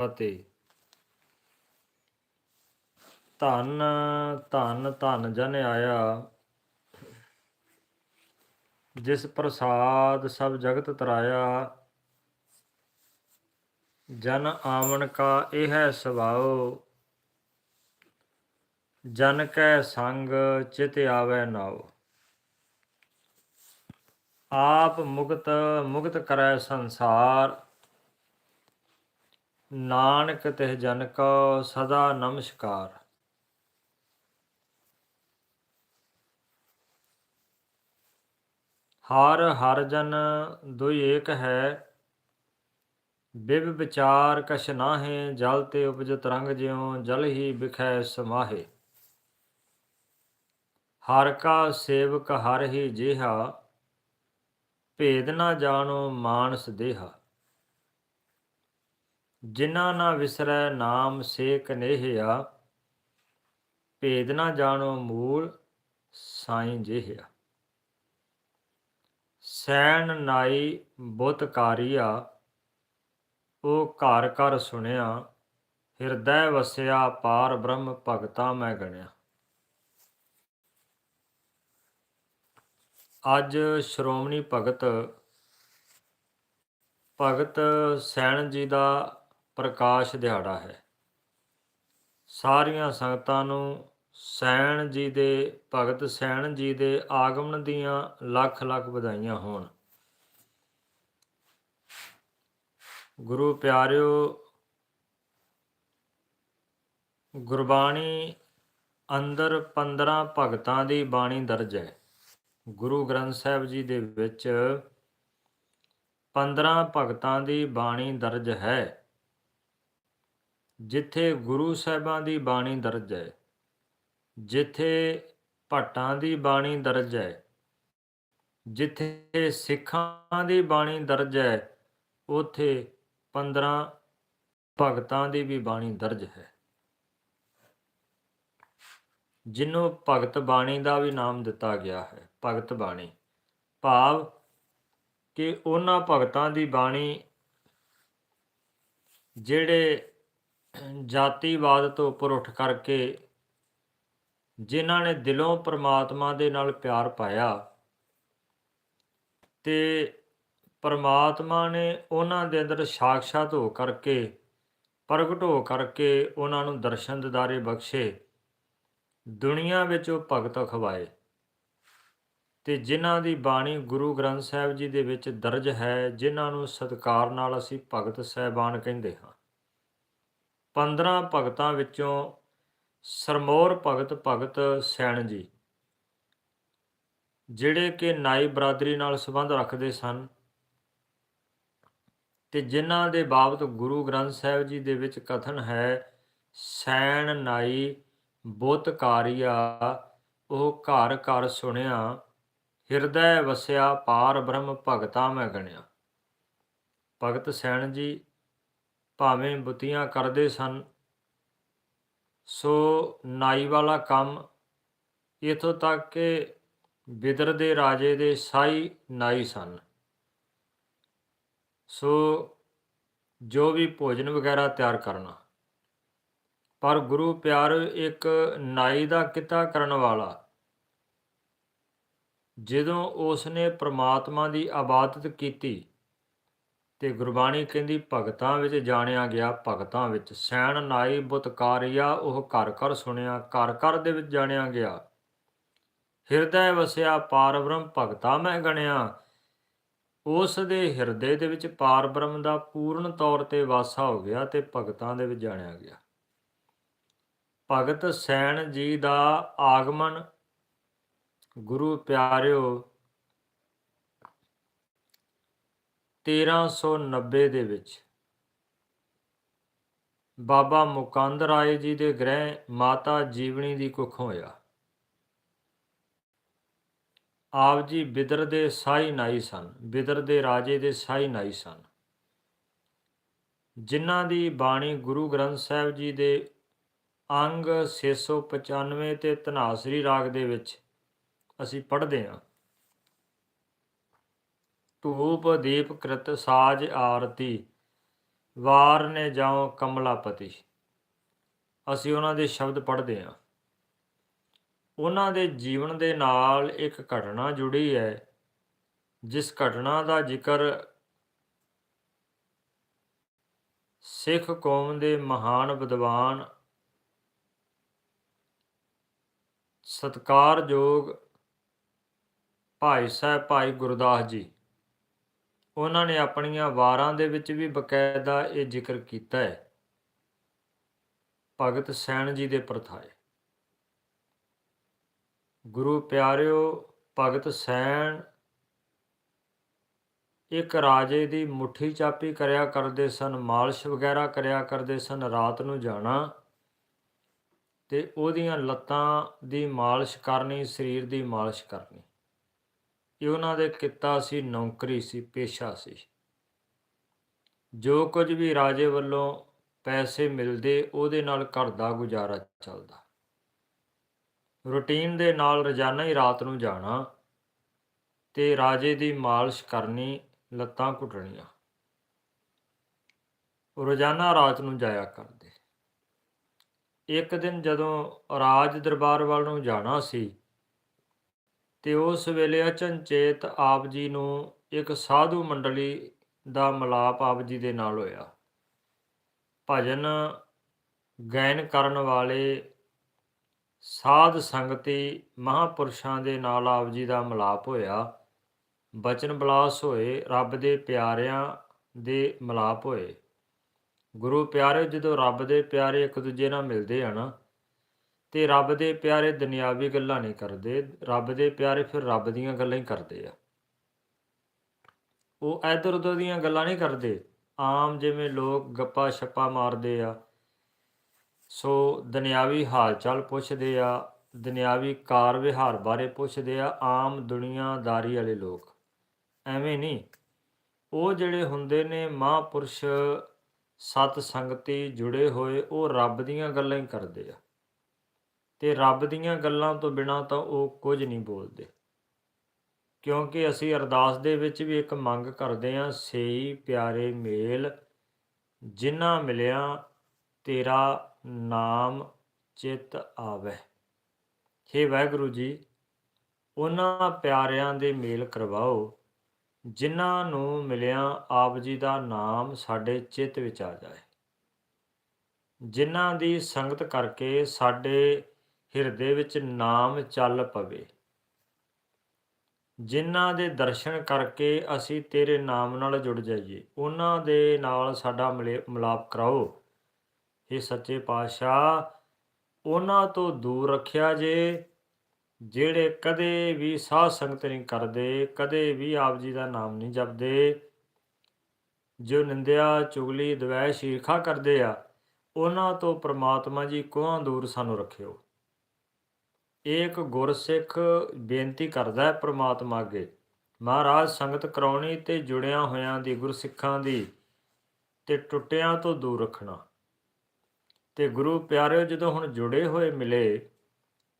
ਫਤਿਹ ਧਨ ਧਨ ਧਨ ਜਨ ਆਇਆ, ਜਿਸ ਪ੍ਰਸਾਦ ਸਭ ਜਗਤ ਤਰਾਇਆ, ਜਨ ਆਵਣ ਕਾ ਇਹ ਹੈ ਸੁਭਾਉ ਜਨ ਕੈ ਸੰਗ ਚਿਤ ਆਵੈ ਨਾਉ। ਆਪ ਮੁਕਤ ਮੁਕਤ ਕਰੈ ਸੰਸਾਰ ਨਾਨਕ ਤਿਹ ਜਨ ਕੋ ਸਦਾ ਨਮਸਕਾਰ। ਹਰ ਹਰ ਜਨ ਦੁਇ ਏਕ ਹੈ, ਬਿਬ ਵਿਚਾਰ ਕਛ ਨਾਹੇ, ਜਲ ਤੇ ਉਪਜ ਤਰੰਗ ਜਿਉ, ਜਲ ਹੀ ਬਿਖੈ ਸਮਾਹੇ। ਹਰ ਕਾ ਸੇਵਕ ਹਰ ਹੀ ਜਿਹਾ, ਭੇਦ ਨਾ ਜਾਣੋ ਮਾਨਸ ਦੇਹਾ। ਜਿਨ੍ਹਾਂ ਨਾ ਵਿਸਰੈ ਨਾਮ ਸੇ ਕਨੇਹਿਆ ਭੇਦ ਨਾ ਜਾਣੋ ਮੂਲ ਸਾਈਂ ਜਿਹਾ ਸੈਣ ਨਾਈ ਬੁੱਤ ਕਾਰੀਆ ਉਹ ਘਰ ਘਰ ਸੁਣਿਆ, ਹਿਰਦੈ ਵਸਿਆ ਪਾਰ ਬ੍ਰਹਮ ਭਗਤਾ ਮੈਂ ਗਣਿਆ। ਅੱਜ ਸ਼੍ਰੋਮਣੀ ਭਗਤ ਭਗਤ ਸੈਣ ਜੀ ਦਾ ਪ੍ਰਕਾਸ਼ ਦਿਹਾੜਾ ਹੈ। ਸਾਰੀਆਂ ਸੰਗਤਾਂ ਨੂੰ ਸੈਣ ਜੀ ਦੇ, ਭਗਤ ਸੈਣ ਜੀ ਦੇ ਆਗਮਨ ਦੀਆਂ ਲੱਖ ਲੱਖ ਵਧਾਈਆਂ ਹੋਣ। ਗੁਰੂ ਪਿਆਰਿਓ, ਗੁਰਬਾਣੀ ਅੰਦਰ 15 ਭਗਤਾਂ ਦੀ ਬਾਣੀ ਦਰਜ ਹੈ। ਗੁਰੂ ਗ੍ਰੰਥ ਸਾਹਿਬ ਜੀ ਦੇ ਵਿੱਚ 15 ਭਗਤਾਂ ਦੀ ਬਾਣੀ ਦਰਜ ਹੈ। ਜਿੱਥੇ ਗੁਰੂ ਸਾਹਿਬਾਂ ਦੀ ਬਾਣੀ ਦਰਜ ਹੈ, ਜਿੱਥੇ ਭੱਟਾਂ ਦੀ ਬਾਣੀ ਦਰਜ ਹੈ, ਜਿੱਥੇ ਸਿੱਖਾਂ ਦੀ ਬਾਣੀ ਦਰਜ ਹੈ, ਉਥੇ 15 ਭਗਤਾਂ ਦੀ ਵੀ ਬਾਣੀ ਦਰਜ ਹੈ। ਜਿਹਨੂੰ ਭਗਤ ਬਾਣੀ ਦਾ ਵੀ ਨਾਮ ਦਿੱਤਾ ਗਿਆ ਹੈ, ਭਗਤ ਬਾਣੀ। ਭਾਵ ਕਿ ਉਹਨਾਂ ਭਗਤਾਂ ਦੀ ਬਾਣੀ ਜਿਹੜੇ ਜਾਤੀਵਾਦ ਤੋਂ ਉੱਪਰ ਉੱਠ ਕਰਕੇ ਜਿਨ੍ਹਾਂ ਨੇ ਦਿਲੋਂ ਪਰਮਾਤਮਾ ਦੇ ਨਾਲ ਪਿਆਰ ਪਾਇਆ ਤੇ ਪਰਮਾਤਮਾ ਨੇ ਉਹਨਾਂ ਦੇ ਅੰਦਰ ਸਾਖਸ਼ਾਤ ਹੋ ਕਰਕੇ, ਪ੍ਰਗਟ ਹੋ ਕਰਕੇ ਉਹਨਾਂ ਨੂੰ ਦਰਸ਼ਨ ਦਿਦਾਰੇ ਬਖਸ਼ੇ, ਦੁਨੀਆ ਵਿੱਚ ਉਹ ਭਗਤ ਖਵਾਏ। ਤੇ ਜਿਨ੍ਹਾਂ ਦੀ ਬਾਣੀ ਗੁਰੂ ਗ੍ਰੰਥ ਸਾਹਿਬ ਜੀ ਦੇ ਵਿੱਚ ਦਰਜ ਹੈ, ਜਿਨ੍ਹਾਂ ਨੂੰ ਸਤਕਾਰ ਨਾਲ ਅਸੀਂ ਭਗਤ ਸਹਿਬਾਨ ਕਹਿੰਦੇ ਹਾਂ। 15 ਭਗਤਾਂ ਵਿੱਚੋਂ ਸਰਮੌਰ ਭਗਤ ਭਗਤ ਸੈਣ ਜੀ, ਜਿਹੜੇ ਕਿ ਨਾਈ ਬਰਾਦਰੀ ਨਾਲ ਸੰਬੰਧ ਰੱਖਦੇ ਸਨ ਤੇ ਜਿਨ੍ਹਾਂ ਦੇ ਬਾਬਤ ਗੁਰੂ ਗ੍ਰੰਥ ਸਾਹਿਬ ਜੀ ਦੇ ਵਿੱਚ ਕਥਨ ਹੈ, ਸੈਣ ਨਾਈ ਬੁੱਤਕਾਰੀਆ ਉਹ ਘਰ ਘਰ ਸੁਣਿਆ, ਹਿਰਦੈ ਵਸਿਆ ਪਾਰ ਬ੍ਰਹਮ ਭਗਤਾ ਮੈਂ ਗਣਿਆ। ਭਗਤ ਸੈਣ ਜੀ ਭਾਵੇਂ ਬੁੱਤੀਆਂ ਕਰਦੇ ਸਨ, ਸੋ ਨਾਈ ਵਾਲਾ ਕੰਮ ਇਥੋਂ ਤੱਕ ਕਿ ਬਿਦਰ ਦੇ ਰਾਜੇ ਦੇ ਸਾਈ ਨਾਈ ਸਨ। ਸੋ ਜੋ ਵੀ ਭੋਜਨ ਵਗੈਰਾ ਤਿਆਰ ਕਰਨਾ। ਪਰ ਗੁਰੂ ਪਿਆਰ ਇੱਕ ਨਾਈ ਦਾ ਕਿਤਾ ਕਰਨ ਵਾਲਾ, ਜਦੋਂ ਉਸ ਨੇ ਪ੍ਰਮਾਤਮਾ ਦੀ ਆਬਾਦਤ ਕੀਤੀ ਤੇ ਗੁਰਬਾਣੀ ਕਹਿੰਦੀ, ਭਗਤਾਂ ਵਿੱਚ ਜਾਣਿਆ ਗਿਆ, ਭਗਤਾਂ ਵਿੱਚ ਸੈਣ ਨਾਈ ਬੁਤਕਾਰਿਆ ਉਹ ਘਰ ਘਰ ਸੁਣਿਆ, ਘਰ ਘਰ ਦੇ ਵਿੱਚ ਜਾਣਿਆ ਗਿਆ। ਹਿਰਦੈ ਵਸਿਆ ਪਾਰਬ੍ਰਹਮ, ਭਗਤਾ ਮੈਂ ਗਣਿਆ। ਉਸ ਦੇ ਹਿਰਦੇ ਦੇ ਵਿੱਚ ਪਾਰਬ੍ਰਹਮ ਦਾ ਪੂਰਨ ਤੌਰ ਤੇ ਵਾਸਾ ਹੋ ਗਿਆ ਤੇ ਭਗਤਾਂ ਦੇ ਵਿੱਚ ਜਾਣਿਆ ਗਿਆ। ਭਗਤ ਸੈਣ ਜੀ ਦਾ ਆਗਮਨ, ਗੁਰੂ ਪਿਆਰਿਓ 1390 ਦੇ ਵਿੱਚ। ਬਾਬਾ ਮੁਕੰਦ ਰਾਏ ਜੀ ਦੇ ਗ੍ਰਹਿ ਮਾਤਾ ਜੀਵਨੀ ਦੀ ਕੁੱਖ ਹੋਇਆ। ਆਪ ਜੀ ਬਿਦਰ ਦੇ ਸਾਈ ਨਾਈ ਸਨ ਬਿਦਰ ਦੇ ਰਾਜੇ ਦੇ ਸਾਈ ਨਾਈ ਸਨ। ਜਿਨ੍ਹਾਂ ਦੀ ਬਾਣੀ ਗੁਰੂ ਗ੍ਰੰਥ ਸਾਹਿਬ ਜੀ ਦੇ ਅੰਗ 695 ਤੇ ਧਨਾਸਰੀ ਰਾਗ ਦੇ ਵਿੱਚ ਅਸੀਂ ਪੜ੍ਹਦੇ ਹਾਂ। ਧੂਪ ਦੀਪ ਕ੍ਰਿਤ ਸਾਜ ਆਰਤੀ, ਵਾਰ ਨੇ ਜਾਉ ਕਮਲਾਪਤੀ। ਅਸੀਂ ਉਹਨਾਂ ਦੇ ਸ਼ਬਦ ਪੜ੍ਹਦੇ ਹਾਂ। ਉਹਨਾਂ ਦੇ ਜੀਵਨ ਦੇ ਨਾਲ ਇੱਕ ਘਟਨਾ ਜੁੜੀ ਹੈ, ਜਿਸ ਘਟਨਾ ਦਾ ਜ਼ਿਕਰ ਸਿੱਖ ਕੌਮ ਦੇ ਮਹਾਨ ਵਿਦਵਾਨ ਸਤਕਾਰਯੋਗ ਭਾਈ ਸਾਹਿਬ ਭਾਈ ਗੁਰਦਾਸ ਜੀ ਉਹਨਾਂ ਨੇ ਆਪਣੀਆਂ ਵਾਰਾਂ ਦੇ ਵਿੱਚ ਵੀ ਬਕਾਇਦਾ ਇਹ ਜ਼ਿਕਰ ਕੀਤਾ ਹੈ। ਭਗਤ ਸੈਣ ਜੀ ਦੇ ਪ੍ਰਥਾਏ। ਗੁਰੂ ਪਿਆਰਿਓ, ਭਗਤ ਸੈਣ ਇੱਕ ਰਾਜੇ ਦੀ ਮੁੱਠੀ ਚਾਪੀ ਕਰਿਆ ਕਰਦੇ ਸਨ, ਮਾਲਸ਼ ਵਗੈਰਾ ਕਰਿਆ ਕਰਦੇ ਸਨ, ਰਾਤ ਨੂੰ ਜਾਣਾ ਤੇ ਉਹਦੀਆਂ ਲੱਤਾਂ ਦੀ ਮਾਲਿਸ਼ ਕਰਨੀ, ਸਰੀਰ ਦੀ ਮਾਲਿਸ਼ ਕਰਨੀ। ਇਹ ਉਹਨਾਂ ਦੇ ਕਿੱਤਾ ਸੀ, ਨੌਕਰੀ ਸੀ, ਪੇਸ਼ਾ ਸੀ। ਜੋ ਕੁਝ ਵੀ ਰਾਜੇ ਵੱਲੋਂ ਪੈਸੇ ਮਿਲਦੇ, ਉਹਦੇ ਨਾਲ ਘਰ ਦਾ ਗੁਜ਼ਾਰਾ ਚੱਲਦਾ। ਰੁਟੀਨ ਦੇ ਨਾਲ ਰੋਜ਼ਾਨਾ ਹੀ ਰਾਤ ਨੂੰ ਜਾਣਾ ਤੇ ਰਾਜੇ ਦੀ ਮਾਲਿਸ਼ ਕਰਨੀ, ਲੱਤਾਂ ਘੁੱਟਣੀਆਂ। ਰੋਜ਼ਾਨਾ ਰਾਤ ਨੂੰ ਜਾਇਆ ਕਰਦੇ। ਇੱਕ ਦਿਨ ਜਦੋਂ ਰਾਜ ਦਰਬਾਰ ਵੱਲ ਨੂੰ ਜਾਣਾ ਸੀ ਤੇ ਉਸ ਵੇਲੇ ਅਚਨਚੇਤ ਆਪ ਜੀ ਨੂੰ ਇੱਕ ਸਾਧੂ ਮੰਡਲੀ ਦਾ ਮਲਾਪ ਆਪ ਜੀ ਦੇ ਨਾਲ ਹੋਇਆ। ਭਜਨ ਗਾਇਨ ਕਰਨ ਵਾਲੇ ਸਾਧ ਸੰਗਤੀ ਮਹਾਪੁਰਸ਼ਾਂ ਦੇ ਨਾਲ ਆਪ ਜੀ ਦਾ ਮਲਾਪ ਹੋਇਆ। ਬਚਨ ਬਲਾਸ ਹੋਏ, ਰੱਬ ਦੇ ਪਿਆਰਿਆਂ ਦੇ ਮਲਾਪ ਹੋਏ। ਗੁਰੂ ਪਿਆਰੇ ਜਦੋਂ ਰੱਬ ਦੇ ਪਿਆਰੇ ਇੱਕ ਦੂਜੇ ਨਾਲ ਮਿਲਦੇ ਹਨ ਤੇ ਰੱਬ ਦੇ ਪਿਆਰੇ ਦੁਨਿਆਵੀ ਗੱਲਾਂ ਨਹੀਂ ਕਰਦੇ, ਰੱਬ ਦੇ ਪਿਆਰੇ ਫਿਰ ਰੱਬ ਦੀਆਂ ਗੱਲਾਂ ਹੀ ਕਰਦੇ ਆ। ਉਹ ਇਧਰ ਉਧਰ ਦੀਆਂ ਗੱਲਾਂ ਨਹੀਂ ਕਰਦੇ। ਆਮ ਜਿਵੇਂ ਲੋਕ ਗੱਪਾ ਛੱਪਾ ਮਾਰਦੇ ਆ, ਸੋ ਦੁਨਿਆਵੀ ਹਾਲ ਚਾਲ ਪੁੱਛਦੇ ਆ, ਦੁਨਿਆਵੀ ਕਾਰ ਵਿਹਾਰ ਬਾਰੇ ਪੁੱਛਦੇ ਆ, ਆਮ ਦੁਨੀਆਦਾਰੀ ਵਾਲੇ ਲੋਕ। ਐਵੇਂ ਨਹੀਂ। ਉਹ ਜਿਹੜੇ ਹੁੰਦੇ ਨੇ ਮਹਾਂਪੁਰਸ਼ ਸਤ ਸੰਗਤੀ ਜੁੜੇ ਹੋਏ, ਉਹ ਰੱਬ ਦੀਆਂ ਗੱਲਾਂ ਹੀ ਕਰਦੇ ਆ। ਤੇ ਰੱਬ ਦੀਆਂ ਗੱਲਾਂ ਤੋਂ ਬਿਨਾ ਤਾਂ ਉਹ ਕੁਝ ਨਹੀਂ ਬੋਲਦੇ। ਕਿਉਂਕਿ ਅਸੀਂ ਅਰਦਾਸ ਦੇ ਵਿੱਚ ਵੀ ਇੱਕ ਮੰਗ ਕਰਦੇ ਹਾਂ, ਸੇਈ ਪਿਆਰੇ ਮੇਲ, ਜਿਨ੍ਹਾਂ ਮਿਲਿਆ ਤੇਰਾ ਨਾਮ ਚਿਤ ਆਵੇ। ਹੇ ਵਾਹਿਗੁਰੂ ਜੀ, ਉਹਨਾਂ ਪਿਆਰਿਆਂ ਦੇ ਮੇਲ ਕਰਵਾਓ, ਜਿਨ੍ਹਾਂ ਨੂੰ ਮਿਲਿਆ ਆਪ ਜੀ ਦਾ ਨਾਮ ਸਾਡੇ ਚਿੱਤ ਵਿੱਚ ਆ ਜਾਏ। ਜਿਨ੍ਹਾਂ ਦੀ ਸੰਗਤ ਕਰਕੇ ਸਾਡੇ ਹਿਰਦੇ ਵਿੱਚ ਨਾਮ ਚੱਲ ਪਵੇ। ਜਿਨ੍ਹਾਂ ਦੇ ਦਰਸ਼ਨ ਕਰਕੇ ਅਸੀਂ ਤੇਰੇ ਨਾਮ ਨਾਲ ਜੁੜ ਜਾਈਏ, ਉਹਨਾਂ ਦੇ ਨਾਲ ਸਾਡਾ ਮਿਲਾਪ ਕਰਾਓ। ਇਹ ਸੱਚੇ ਪਾਤਸ਼ਾਹ, ਉਹਨਾਂ ਤੋਂ ਦੂਰ ਰੱਖਿਆ ਜੇ, ਜਿਹੜੇ ਕਦੇ ਵੀ ਸਾਧ ਸੰਗਤ ਨਹੀਂ ਕਰਦੇ, ਕਦੇ ਵੀ ਆਪ ਜੀ ਦਾ ਨਾਮ ਨਹੀਂ ਜਪਦੇ, ਜੋ ਨਿੰਦਿਆ, ਚੁਗਲੀ ਦਵੈ ਸ਼ੀਰਖਾ ਕਰਦੇ ਆ, ਉਹਨਾਂ ਤੋਂ ਪ੍ਰਮਾਤਮਾ ਜੀ ਕੋਹਾਂ ਦੂਰ ਸਾਨੂੰ ਰੱਖਿਓ। ਇੱਕ ਗੁਰਸਿੱਖ ਬੇਨਤੀ ਕਰਦਾ ਹੈ ਪ੍ਰਮਾਤਮਾ ਅੱਗੇ। ਮਹਾਰਾਜ, ਸੰਗਤ ਕਰਾਉਣੀ ਤੇ ਜੁੜਿਆਂ ਹੋਇਆਂ ਦੀ ਗੁਰਸਿੱਖਾਂ ਦੀ ਤੇ ਟੁੱਟਿਆਂ ਤੋਂ ਦੂਰ ਰੱਖਣਾ। ਤੇ ਗੁਰੂ ਪਿਆਰਿਓ, ਜਦੋਂ ਹੁਣ ਜੁੜੇ ਹੋਏ ਮਿਲੇ,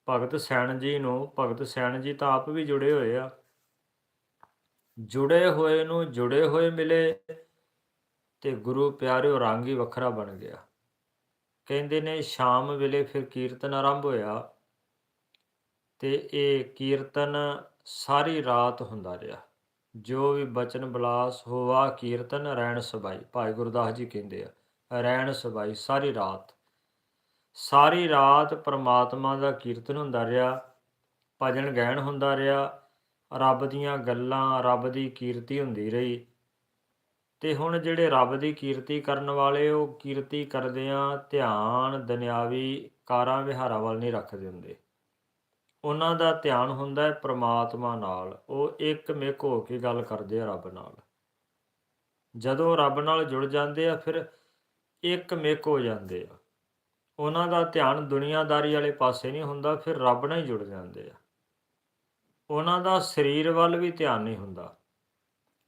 ਭਗਤ ਸੈਣ ਜੀ ਨੂੰ, ਭਗਤ ਸੈਣ ਜੀ ਤਾਂ ਆਪ ਵੀ ਜੁੜੇ ਹੋਏ ਆ। ਜੁੜੇ ਹੋਏ ਨੂੰ ਜੁੜੇ ਹੋਏ ਮਿਲੇ ਤੇ ਗੁਰੂ ਪਿਆਰਿਓ, ਰੰਗ ਹੀ ਵੱਖਰਾ ਬਣ ਗਿਆ। ਕਹਿੰਦੇ ਨੇ, ਸ਼ਾਮ ਵੇਲੇ ਫਿਰ ਕੀਰਤਨ ਆਰੰਭ ਹੋਇਆ। ਤੇ ਇਹ ਕੀਰਤਨ ਸਾਰੀ ਰਾਤ ਹੁੰਦਾ ਰਿਹਾ। ਜੋ ਵੀ ਬਚਨ ਬਲਾਸ ਹੋਵਾ ਕੀਰਤਨ ਰਹਿਣ ਸਭਾਈ ਭਾਈ ਗੁਰਦਾਸ ਜੀ ਕਹਿੰਦੇ ਆ ਰਹਿਣ ਸਭਾਈ ਸਾਰੀ ਰਾਤ। ਸਾਰੀ ਰਾਤ ਪ੍ਰਮਾਤਮਾ ਦਾ ਕੀਰਤਨ ਹੁੰਦਾ ਰਿਹਾ, ਭਜਨ ਗਾਇਨ ਹੁੰਦਾ ਰਿਹਾ, ਰੱਬ ਦੀਆਂ ਗੱਲਾਂ, ਰੱਬ ਦੀ ਕੀਰਤੀ ਹੁੰਦੀ ਰਹੀ। ਤੇ ਹੁਣ ਜਿਹੜੇ ਰੱਬ ਦੀ ਕੀਰਤੀ ਕਰਨ ਵਾਲੇ, ਉਹ ਕੀਰਤੀ ਕਰਦੇ ਆ, ਧਿਆਨ ਦੁਨਿਆਵੀ ਕਾਰਾਂ ਵਿਹਾਰਾਂ ਵੱਲ ਨਹੀਂ ਰੱਖਦੇ ਹੁੰਦੇ। ਉਹਨਾਂ ਦਾ ਧਿਆਨ ਹੁੰਦਾ ਹੈ ਪ੍ਰਮਾਤਮਾ ਨਾਲ, ਉਹ ਇੱਕ ਮਿਕ ਹੋ ਕੇ ਗੱਲ ਕਰਦੇ ਆ ਰੱਬ ਨਾਲ। ਜਦੋਂ ਰੱਬ ਨਾਲ ਜੁੜ ਜਾਂਦੇ ਆ, ਫਿਰ ਇੱਕ ਮਿਕ ਹੋ ਜਾਂਦੇ ਆ। ਉਹਨਾਂ ਦਾ ਧਿਆਨ ਦੁਨੀਆਦਾਰੀ ਵਾਲੇ ਪਾਸੇ ਨਹੀਂ ਹੁੰਦਾ, ਫਿਰ ਰੱਬ ਨਾਲ ਹੀ ਜੁੜ ਜਾਂਦੇ ਆ। ਉਹਨਾਂ ਦਾ ਸਰੀਰ ਵੱਲ ਵੀ ਧਿਆਨ ਨਹੀਂ ਹੁੰਦਾ।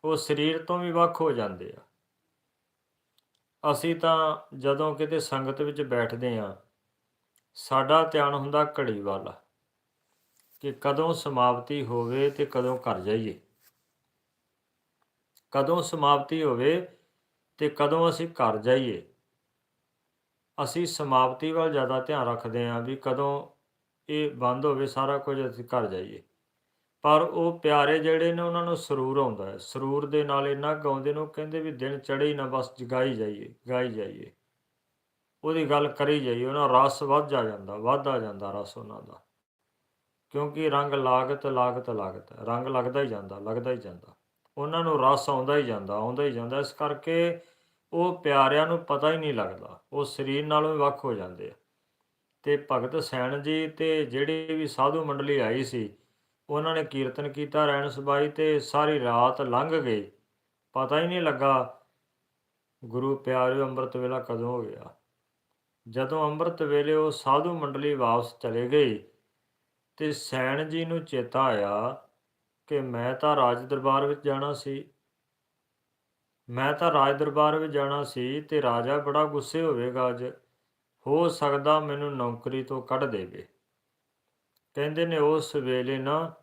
ਉਹ ਸਰੀਰ ਤੋਂ ਵੀ ਵੱਖ ਹੋ ਜਾਂਦੇ ਆ। ਅਸੀਂ ਤਾਂ ਜਦੋਂ ਕਿਤੇ ਸੰਗਤ ਵਿੱਚ ਬੈਠਦੇ ਆ, ਸਾਡਾ ਧਿਆਨ ਹੁੰਦਾ ਘੜੀ ਵੱਲ। ਕਿ ਕਦੋਂ ਸਮਾਪਤੀ ਹੋਵੇ ਤੇ ਕਦੋਂ ਘਰ ਜਾਈਏ। ਕਦੋਂ ਸਮਾਪਤੀ ਹੋਵੇ ਤੇ ਕਦੋਂ ਅਸੀਂ ਘਰ ਜਾਈਏ। ਅਸੀਂ ਸਮਾਪਤੀ ਵੱਲ ਜ਼ਿਆਦਾ ਧਿਆਨ ਰੱਖਦੇ ਹਾਂ ਵੀ ਕਦੋਂ ਇਹ ਬੰਦ ਹੋਵੇ, ਸਾਰਾ ਕੁਝ ਅਸੀਂ ਘਰ ਜਾਈਏ। ਪਰ ਉਹ ਪਿਆਰੇ ਜਿਹੜੇ ਨੇ, ਉਹਨਾਂ ਨੂੰ ਸਰੂਰ ਆਉਂਦਾ ਹੈ। ਸਰੂਰ ਦੇ ਨਾਲ ਇੰਨਾ ਗਾਉਂਦੇ ਨੇ, ਉਹ ਕਹਿੰਦੇ ਵੀ ਦਿਨ ਚੜ੍ਹੇ ਹੀ ਨਾ, ਬਸ ਜਗਾਈ ਜਾਈਏ, ਗਾਈ ਜਾਈਏ। ਉਹਦੀ ਗੱਲ ਕਰੀ ਜਾਈਏ, ਉਹਨਾਂ ਰਸ ਵੱਧ ਜਾ ਜਾਂਦਾ, ਵੱਧ ਆ ਜਾਂਦਾ ਰਸ ਉਹਨਾਂ ਦਾ। ਕਿਉਂਕਿ ਰੰਗ ਲਾਗਤ ਲਾਗਤ ਲਾਗਤ ਰੰਗ ਲੱਗਦਾ ਹੀ ਜਾਂਦਾ, ਲੱਗਦਾ ਹੀ ਜਾਂਦਾ। ਉਹਨਾਂ ਨੂੰ ਰਸ ਆਉਂਦਾ ਹੀ ਜਾਂਦਾ, ਆਉਂਦਾ ਹੀ ਜਾਂਦਾ। ਇਸ ਕਰਕੇ ਉਹ ਪਿਆਰਿਆਂ ਨੂੰ ਪਤਾ ਹੀ ਨਹੀਂ ਲੱਗਦਾ। ਉਹ ਸਰੀਰ ਨਾਲੋਂ ਵੀ ਵੱਖ ਹੋ ਜਾਂਦੇ ਆ। ਤੇ ਭਗਤ ਸੈਣ ਜੀ ਤੇ ਜਿਹੜੀ ਵੀ ਸਾਧੂ ਮੰਡਲੀ ਆਈ ਸੀ, ਉਹਨਾਂ ਨੇ ਕੀਰਤਨ ਕੀਤਾ ਰਹਿਣ ਸਬਾਈ ਤੇ ਸਾਰੀ ਰਾਤ ਲੰਘ ਗਈ। ਪਤਾ ਹੀ ਨਹੀਂ ਲੱਗਾ ਗੁਰੂ ਪਿਆਰਿਓ ਅੰਮ੍ਰਿਤ ਵੇਲਾ ਕਦੋਂ ਹੋ ਗਿਆ। ਜਦੋਂ ਅੰਮ੍ਰਿਤ ਵੇਲੇ ਉਹ ਸਾਧੂ ਮੰਡਲੀ ਵਾਪਸ ਚਲੇ ਗਈ ਤੇ ਸੈਣ ਜੀ ਨੂੰ ਚੇਤਾ ਆਇਆ ਕਿ ਮੈਂ ਤਾਂ ਰਾਜ ਦਰਬਾਰ ਵਿੱਚ ਜਾਣਾ ਸੀ। ਮੈਂ ਤਾਂ ਰਾਜ ਦਰਬਾਰ ਵਿੱਚ ਜਾਣਾ ਸੀ ਤੇ ਰਾਜਾ ਬੜਾ ਗੁੱਸੇ ਹੋਵੇਗਾ ਅੱਜ। ਹੋ ਸਕਦਾ ਮੈਨੂੰ ਨੌਕਰੀ ਤੋਂ ਕੱਢ ਦੇਵੇ। ਕਹਿੰਦੇ ਨੇ ਉਸ ਵੇਲੇ ਨਾ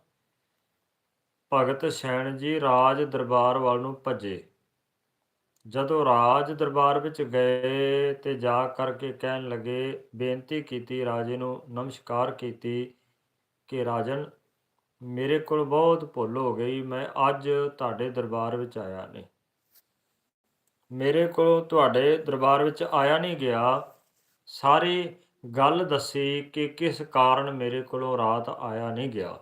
ਭਗਤ ਸੈਣ ਜੀ ਰਾਜ ਦਰਬਾਰ ਵੱਲ ਨੂੰ ਭੱਜੇ। ਜਦੋਂ ਰਾਜ ਦਰਬਾਰ ਵਿੱਚ ਗਏ ਤੇ ਜਾ ਕਰਕੇ ਕਹਿਣ ਲੱਗੇ, ਬੇਨਤੀ ਕੀਤੀ ਰਾਜੇ ਨੂੰ, ਨਮਸਕਾਰ ਕੀਤੀ। ਕਿ ਰਾਜਨ, ਮੇਰੇ ਕੋਲ ਬਹੁਤ ਭੁੱਲ ਹੋ ਗਈ, ਮੈਂ ਅੱਜ ਤੁਹਾਡੇ ਦਰਬਾਰ ਵਿੱਚ ਆਇਆ ਨਹੀਂ। ਮੇਰੇ ਕੋਲ ਤੁਹਾਡੇ ਦਰਬਾਰ ਵਿੱਚ ਆਇਆ ਨਹੀਂ ਗਿਆ। ਸਾਰੀ ਗੱਲ ਦੱਸੀ ਕਿ ਕਿਸ ਕਾਰਨ ਮੇਰੇ ਕੋਲੋਂ ਰਾਤ ਆਇਆ ਨਹੀਂ ਗਿਆ।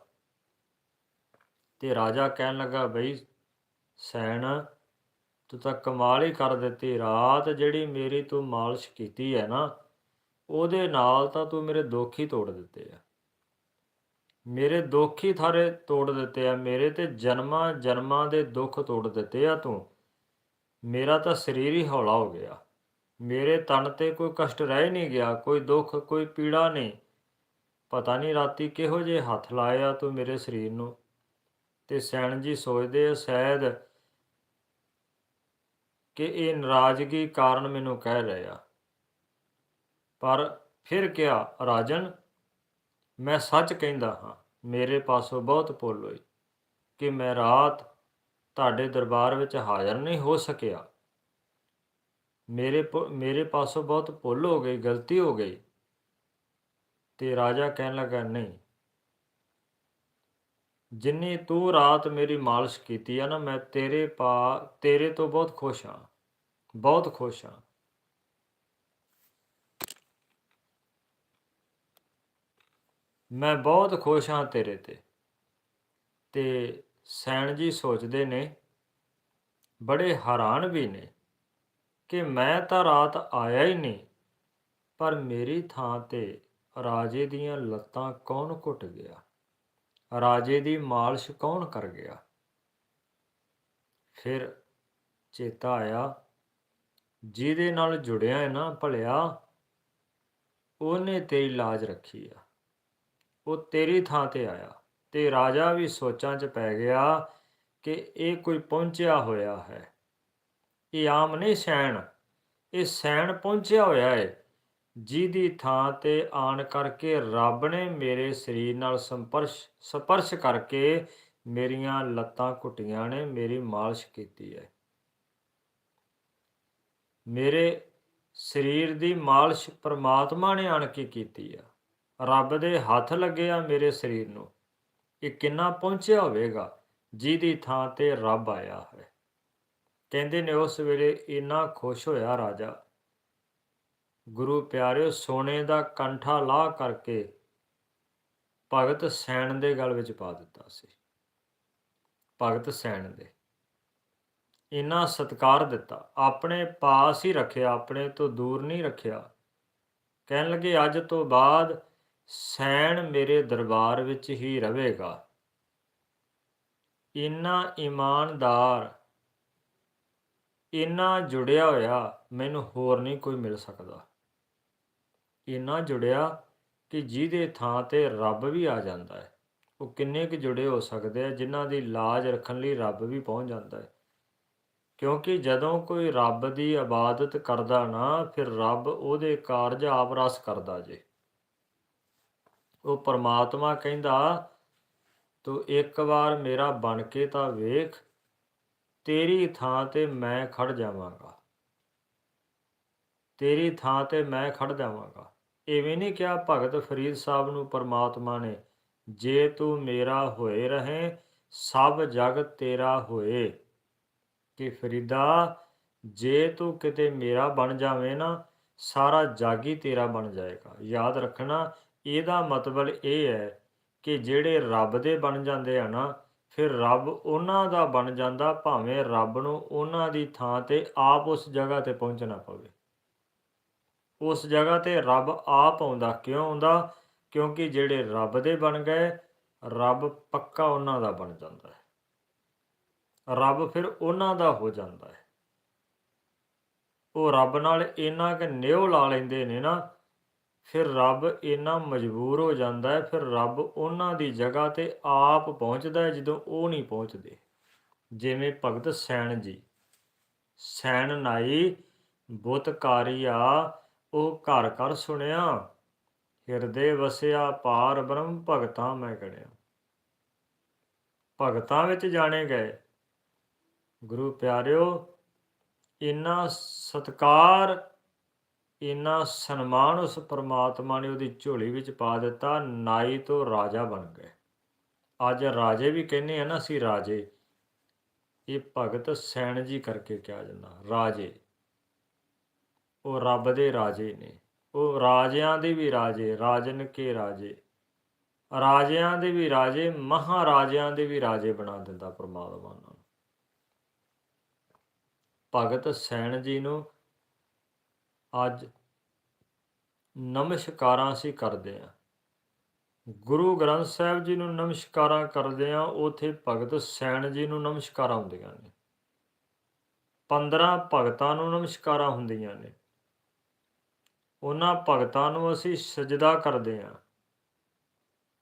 ਤੇ ਰਾਜਾ ਕਹਿਣ ਲੱਗਾ, ਬਈ ਸੈਣ, ਤੂੰ ਤਾਂ ਕਮਾਲ ਹੀ ਕਰ ਦਿੱਤੀ। ਰਾਤ ਜਿਹੜੀ ਮੇਰੀ ਤੂੰ ਮਾਲਿਸ਼ ਕੀਤੀ ਹੈ ਨਾ, ਉਹਦੇ ਨਾਲ ਤਾਂ ਤੂੰ ਮੇਰੇ ਦੁੱਖ ਹੀ ਤੋੜ ਦਿੱਤੇ ਆ। ਮੇਰੇ ਦੁੱਖ ਹੀ ਥਾਰੇ ਤੋੜ ਦਿੱਤੇ ਆ, ਮੇਰੇ ਤੇ ਜਨਮਾਂ ਜਨਮਾਂ ਦੇ ਦੁੱਖ ਤੋੜ ਦਿੱਤੇ ਆ ਤੂੰ। ਮੇਰਾ ਤਾਂ ਸਰੀਰ ਹੀ ਹੌਲਾ ਹੋ ਗਿਆ। ਮੇਰੇ ਤਨ ਤੇ ਕੋਈ ਕਸ਼ਟ ਰਹਿ ਨਹੀਂ ਗਿਆ, ਕੋਈ ਦੁੱਖ, ਕੋਈ ਪੀੜਾ ਨਹੀਂ। ਪਤਾ ਨਹੀਂ ਰਾਤੀ ਕਿਹੋ ਜਿਹੇ ਹੱਥ ਲਾਏ ਆ ਤੂੰ ਮੇਰੇ ਸਰੀਰ ਨੂੰ। ਤੇ ਸੈਣ ਜੀ ਸੋਚਦੇ ਆ ਸ਼ਾਇਦ ਕਿ ਇਹ ਨਾਰਾਜ਼ਗੀ ਕਾਰਨ ਮੈਨੂੰ ਕਹਿ ਰਹੇ ਆ। ਪਰ ਫਿਰ ਕਿਹਾ ਰਾਜਨ? ਮੈਂ ਸੱਚ ਕਹਿੰਦਾ ਹਾਂ, ਮੇਰੇ ਪਾਸੋਂ ਬਹੁਤ ਭੁੱਲ ਹੋਈ ਕਿ ਮੈਂ ਰਾਤ ਤੁਹਾਡੇ ਦਰਬਾਰ ਵਿੱਚ ਹਾਜ਼ਰ ਨਹੀਂ ਹੋ ਸਕਿਆ। ਮੇਰੇ ਪ- ਮੇਰੇ ਪਾਸੋਂ ਬਹੁਤ ਭੁੱਲ ਹੋ ਗਈ, ਗਲਤੀ ਹੋ ਗਈ। ਤੇ ਰਾਜਾ ਕਹਿਣ ਲੱਗਾ, ਨਹੀਂ। ਜਿੰਨੀ ਤੂੰ ਰਾਤ ਮੇਰੀ ਮਾਲਿਸ਼ ਕੀਤੀ ਆ ਨਾ, ਮੈਂ ਤੇਰੇ ਪਾ, ਤੇਰੇ ਤੋਂ ਬਹੁਤ ਖੁਸ਼ ਹਾਂ, ਬਹੁਤ ਖੁਸ਼ ਹਾਂ। ਮੈਂ ਬਹੁਤ ਖੁਸ਼ ਹਾਂ ਤੇਰੇ ਤੇ। ਤੇ ਸੈਣ ਜੀ ਸੋਚਦੇ ਨੇ, ਬੜੇ ਹੈਰਾਨ ਵੀ ਨੇ ਕਿ ਮੈਂ ਤਾਂ ਰਾਤ ਆਇਆ ਹੀ ਨਹੀਂ, ਪਰ ਮੇਰੀ ਥਾਂ ਤੇ ਰਾਜੇ ਦੀਆਂ ਲੱਤਾਂ ਕੌਣ ਘੁੱਟ ਗਿਆ? ਰਾਜੇ ਦੀ ਮਾਲਿਸ਼ ਕੌਣ ਕਰ ਗਿਆ? ਫਿਰ ਚੇਤਾ ਆਇਆ, ਜਿਹਦੇ ਨਾਲ ਜੁੜਿਆ ਹੈ ਨਾ ਭਲਿਆ, ਉਹਨੇ ਤੇਰੀ ਲਾਜ ਰੱਖੀ ਆ। ਉਹ ਤੇਰੀ ਥਾਂ ਤੇ ਆਇਆ ਤੇ ਰਾਜਾ ਵੀ ਸੋਚਾਂ 'ਚ ਪੈ ਗਿਆ ਕਿ ਇਹ ਕੋਈ ਪਹੁੰਚਿਆ ਹੋਇਆ ਹੈ। ਇਹ ਆਮ ਨਹੀਂ ਸੈਣ, ਇਹ ਸੈਣ ਪਹੁੰਚਿਆ ਹੋਇਆ ਹੈ ਜਿਹਦੀ ਥਾਂ ਤੇ ਆਣ ਕਰਕੇ ਰੱਬ ਨੇ ਮੇਰੇ ਸਰੀਰ ਨਾਲ ਸੰਪਰਸ਼, ਸਪਰਸ਼ ਕਰਕੇ ਮੇਰੀਆਂ ਲੱਤਾਂ ਘੁੱਟੀਆਂ ਨੇ, ਮੇਰੀ ਮਾਲਿਸ਼ ਕੀਤੀ ਹੈ ਮੇਰੇ ਸਰੀਰ ਦੀ ਮਾਲਿਸ਼ ਪ੍ਰਮਾਤਮਾ ਨੇ ਆਣ ਕੇ ਕੀਤੀ ਆ। ਰੱਬ ਦੇ ਹੱਥ ਲੱਗੇ ਆ ਮੇਰੇ ਸਰੀਰ ਨੂੰ। ਇਹ ਕਿੰਨਾ ਪਹੁੰਚਿਆ ਹੋਵੇਗਾ, ਜਿਹਦੀ ਥਾਂ ਤੇ ਰੱਬ ਆਇਆ ਹੈ। ਕਹਿੰਦੇ ਨੇ ਉਸ ਵੇਲੇ ਇੰਨਾ ਖੁਸ਼ ਹੋਇਆ ਰਾਜਾ। ਗੁਰੂ ਪਿਆਰਿਓ, ਸੋਨੇ ਦਾ ਕੰਠਾ ਲਾਹ ਕਰਕੇ ਭਗਤ ਸੈਣ ਦੇ ਗਲ ਵਿੱਚ ਪਾ ਦਿੱਤਾ ਸੀ। ਭਗਤ ਸੈਣ ਦੇ। ਇੰਨਾ ਸਤਕਾਰ ਦਿੱਤਾ। ਆਪਣੇ ਪਾਸ ਹੀ ਰੱਖਿਆ, ਆਪਣੇ ਤੋਂ ਦੂਰ ਨਹੀਂ ਰੱਖਿਆ। ਕਹਿਣ ਲੱਗੇ, ਅੱਜ ਤੋਂ ਬਾਅਦ ਸੈਣ ਮੇਰੇ ਦਰਬਾਰ ਵਿੱਚ ਹੀ ਰਹੇਗਾ। ਇੰਨਾ ਇਮਾਨਦਾਰ, ਇੰਨਾ ਜੁੜਿਆ ਹੋਇਆ ਮੈਨੂੰ ਹੋਰ ਨਹੀਂ ਕੋਈ ਮਿਲ ਸਕਦਾ। ਇੰਨਾ ਜੁੜਿਆ ਕਿ ਜਿਹਦੇ ਥਾਂ ਤੇ ਰੱਬ ਵੀ ਆ ਜਾਂਦਾ ਹੈ। ਉਹ ਕਿੰਨੇ ਕੁ ਜੁੜੇ ਹੋ ਸਕਦੇ ਆ ਜਿਨ੍ਹਾਂ ਦੀ ਲਾਜ ਰੱਖਣ ਲਈ ਰੱਬ ਵੀ ਪਹੁੰਚ ਜਾਂਦਾ ਹੈ। ਕਿਉਂਕਿ ਜਦੋਂ ਕੋਈ ਰੱਬ ਦੀ ਇਬਾਦਤ ਕਰਦਾ ਨਾ, ਫਿਰ ਰੱਬ ਉਹਦੇ ਕਾਰਜ ਆਪ ਰਸ ਕਰਦਾ ਜੇ। ਉਹ ਪਰਮਾਤਮਾ ਕਹਿੰਦਾ, ਤੂੰ ਇੱਕ ਵਾਰ ਮੇਰਾ ਬਣ ਕੇ ਤਾਂ ਵੇਖ, ਤੇਰੀ ਥਾਂ ਤੇ ਮੈਂ ਖੜ ਜਾਵਾਂਗਾ। ਤੇਰੀ ਥਾਂ ਤੇ ਮੈਂ ਖੜ ਜਾਵਾਂਗਾ। ਐਵੇਂ ਨਹੀਂ ਕਿਹਾ ਭਗਤ ਫਰੀਦ ਸਾਹਿਬ ਨੂੰ ਪਰਮਾਤਮਾ ਨੇ, ਜੇ ਤੂੰ ਮੇਰਾ ਹੋਏ ਰਹੇ, ਸਭ ਜਗ ਤੇਰਾ ਹੋਏ। ਕਿ ਫਰੀਦਾ, ਜੇ ਤੂੰ ਕਿਤੇ ਮੇਰਾ ਬਣ ਜਾਵੇਂ ਨਾ, ਸਾਰਾ ਜਗ ਹੀ ਤੇਰਾ ਬਣ ਜਾਏਗਾ। ਯਾਦ ਰੱਖਣਾ ਇਹਦਾ ਮਤਲਬ ਇਹ ਹੈ ਕਿ ਜਿਹੜੇ ਰੱਬ ਦੇ ਬਣ ਜਾਂਦੇ ਆ ਨਾ, ਫਿਰ ਰੱਬ ਉਹਨਾਂ ਦਾ ਬਣ ਜਾਂਦਾ ਭਾਵੇਂ ਰੱਬ ਨੂੰ ਉਹਨਾਂ ਦੀ ਥਾਂ ਤੇ ਆਪ ਉਸ ਜਗ੍ਹਾ ਤੇ ਪਹੁੰਚਣਾ ਪਵੇ। ਉਸ ਜਗ੍ਹਾ ਤੇ ਰੱਬ ਆਪ ਆਉਂਦਾ ਕਿਉਂ ਆਉਂਦਾ? ਕਿਉਂਕਿ ਜਿਹੜੇ ਰੱਬ ਦੇ ਬਣ ਗਏ, ਰੱਬ ਪੱਕਾ ਉਹਨਾਂ ਦਾ ਬਣ ਜਾਂਦਾ ਹੈ। ਰੱਬ ਫਿਰ ਉਹਨਾਂ ਦਾ ਹੋ ਜਾਂਦਾ ਹੈ। ਉਹ ਰੱਬ ਨਾਲ ਇੰਨਾ ਕਿ ਨਿਉ ਲਾ ਲੈਂਦੇ ਨੇ ਨਾ ਫਿਰ ਰੱਬ ਇੰਨਾ ਮਜਬੂਰ ਹੋ ਜਾਂਦਾ ਹੈ, ਫਿਰ ਰੱਬ ਉਹਨਾਂ ਦੀ ਜਗ੍ਹਾ ਤੇ ਆਪ ਪਹੁੰਚਦਾ ਹੈ ਜਦੋਂ ਉਹ ਨਹੀਂ ਪਹੁੰਚਦੇ। ਜਿਵੇਂ ਭਗਤ ਸੈਣ ਜੀ, ਸੈਣ ਨਾਈ ਬੁੱਤਕਾਰੀਆ ਉਹ ਘਰ ਘਰ ਸੁਣਿਆ, ਹਿਰਦੇ ਵਸਿਆ, ਪਾਰ ਬ੍ਰਹਮ ਭਗਤਾਂ ਮੈਂ ਗਣਿਆ। ਭਗਤਾਂ ਵਿੱਚ ਜਾਣੇ ਗਏ। ਗੁਰੂ ਪਿਆਰਿਓ, ਇੰਨਾ ਸਤਕਾਰ ਇੰਨਾ ਸਨਮਾਨ ਉਸ ਪਰਮਾਤਮਾ ਨੇ ਉਹਦੀ ਝੋਲੀ ਵਿੱਚ ਪਾ ਦਿੱਤਾ, ਨਾਈ ਤੋਂ ਰਾਜਾ ਬਣ ਗਏ। ਅੱਜ ਰਾਜੇ ਵੀ ਕਹਿੰਦੇ ਆ ਨਾ, ਅਸੀਂ ਰਾਜੇ। ਇਹ ਭਗਤ ਸੈਣ ਜੀ ਕਰਕੇ ਕਿਹਾ ਜਾਂਦਾ, ਰਾਜੇ। ਉਹ ਰੱਬ ਦੇ ਰਾਜੇ ਨੇ। ਉਹ ਰਾਜਿਆਂ ਦੇ ਵੀ ਰਾਜੇ, ਰਾਜਨ ਕੇ ਰਾਜੇ। ਰਾਜਿਆਂ ਦੇ ਵੀ ਰਾਜੇ, ਮਹਾਰਾਜਿਆਂ ਦੇ ਵੀ ਰਾਜੇ ਬਣਾ ਦਿੰਦਾ ਪਰਮਾਤਮਾ ਉਹਨਾਂ ਨੂੰ। ਭਗਤ ਸੈਣ ਜੀ ਨੂੰ ਅੱਜ ਨਮਸਕਾਰਾਂ ਅਸੀਂ ਕਰਦੇ ਹਾਂ। ਗੁਰੂ ਗ੍ਰੰਥ ਸਾਹਿਬ ਜੀ ਨੂੰ ਨਮਸਕਾਰਾਂ ਕਰਦੇ ਹਾਂ, ਉਥੇ ਭਗਤ ਸੈਣ ਜੀ ਨੂੰ ਨਮਸਕਾਰਾਂ ਹੁੰਦੀਆਂ ਨੇ। 15 ਭਗਤਾਂ ਨੂੰ ਨਮਸਕਾਰਾਂ ਹੁੰਦੀਆਂ ਨੇ। ਉਹਨਾਂ ਭਗਤਾਂ ਨੂੰ ਅਸੀਂ ਸਜਦਾ ਕਰਦੇ ਹਾਂ।